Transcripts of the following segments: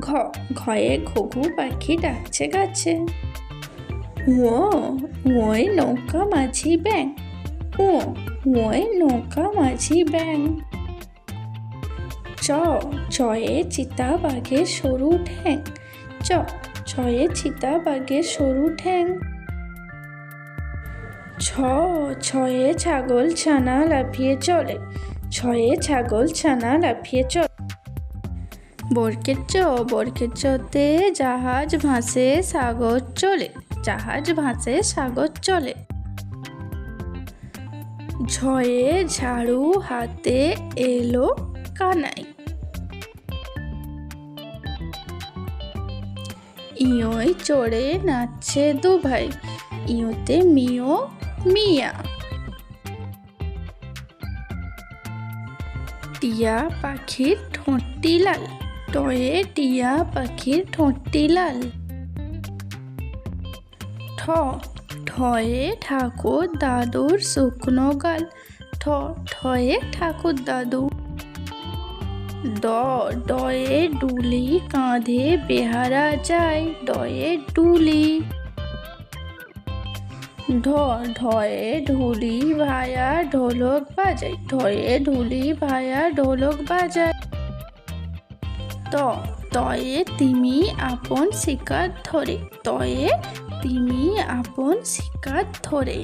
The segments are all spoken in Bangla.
ঘ ঘয়ে ঘুঘু পাখি ডাকছে গাছে। ও ওই নৌকা মাঝি ব্যাং ও ওই নৌকা মাঝি ব্যাং চ চয়ে চিতা বাঘের সরু ঠ্যাং। চ, ছয়ে চিতা বাঘের সরু ঠ্যাং। ছ, ছয়ে ছাগল ছানা লাফিয়ে চলে। ছয়ে ছাগল ছানা লাফিয়ে চলে। বরকের চ, বরকের চতে জাহাজ ভাসে, সাগর চলে। জাহাজ ভাসে, সাগর চলে। ঝয়ে ঝাড়ু হাতে এলো কানাই। ইয়োয় চড়ে নাচছে দু ভাই ইয়োতে মিও মিয়া। টিয়া পাখির ঠোঁটটি লাল। টয়ে টিয়া পাখির ঠোঁটটি লাল। ঠ, ঠয়ে ঠাকুর দাদুর শুকনো গাল। ঠ, ঠয়ে ঠাকুর দাদু। ড ডয়ে ডুলি কাঁধে বেহারা যায়, ডয়ে ডুলি। ঢ, ঢয়ে ঢুলি ভায়া ঢোলক বাজায়, ঢয়ে ঢুলি ভায়া ঢোলক বাজায়। ত, তয়ে তিমি আপন শিকার ধরে, তয়ে তিমি আপন শিকার ধরে।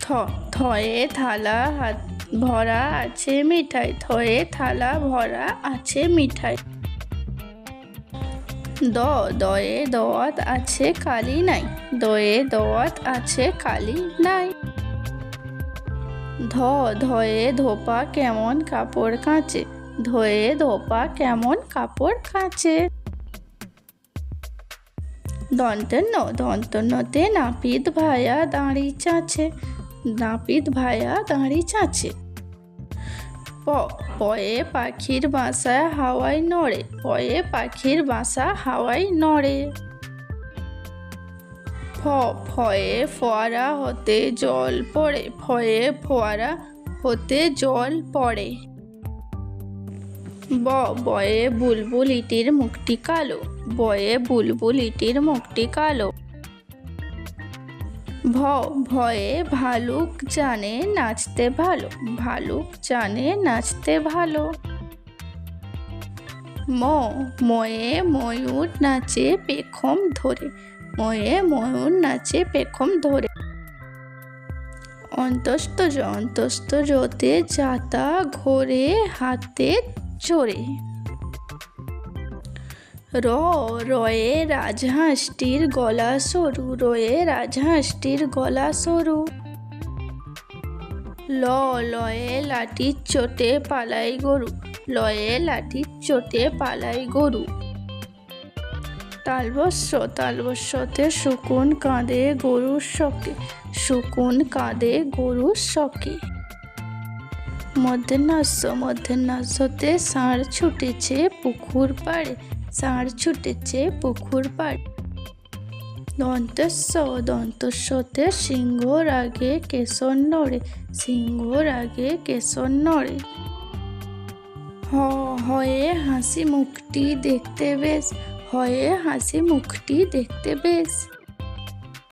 থ, থয়ে থালা হাত, ভরা আছে মিঠাই, থয়ে থালা ভরা আছে মিঠাই। দ, দয়ে দোয়াত আছে কালি নাই, দয়ে দোয়াত আছে কালি নাই। ধ, ধয়ে ধোপা কেমন কাপড় কাচে ধয়ে ধোপা কেমন কাপড় কাচে? দন্তন্য দন্তন্যতে নাপিত ভায়া দাঁড়ি চাচ্ছে নাপিত ভায়া দাঁড়ি চাচ্ছে প, পয়ে পাখির বাসা হাওয়ায় নড়ে, পয়ে পাখির বাসা হাওয়ায় নড়ে। ফ, ফয়ে ফোয়ারা হতে জল পড়ে, ফয়ে ফোয়ারা হতে জল পড়ে। ব, বয়ে বুলবুল ইটির মুখটি কালো, বয়ে বুলবুল ইটির মুখটি কালো। ভ, ভয়ে ভালুক জানে নাচতে ভালো, ভালুক জানে নাচতে ভালো। ম, ময়ে ময়ূর নাচে পেখম ধরে, ময়ে ময়ূর নাচে পেখম ধরে। অন্তস্তজ অন্তস্তজতে যাতা ঘোরে হাতে চড়ে র, রয়ে রাজহাঁসটির গলা সরু, রয়ে রাজহাঁসটির গলা সরু। ল, লয়ে লাঠির চোটে পালাই গরু, লয়ে লাঠির চোটে পালাই গরু। তালবস্য, তালবস্যতে শুকুন কাঁদে গরুর শকে, শুকুন কাঁদে গরুর শকে। মধ্যাহ্নাস্য মধ্যাহ্নাস্যতে ষাঁড় ছুটেছে পুকুর পাড়ে, ষাঁড় ছুটেছে পুকুর পাড়ে। দন্তস্য, দন্তস্যতে সিংহর আগে কেশর নড়ে সিংহর আগে কেশর নড়ে। হ, হয়ে হাসি মুখটি দেখতে বেশ, হয়ে হাসি মুখটি দেখতে বেশ।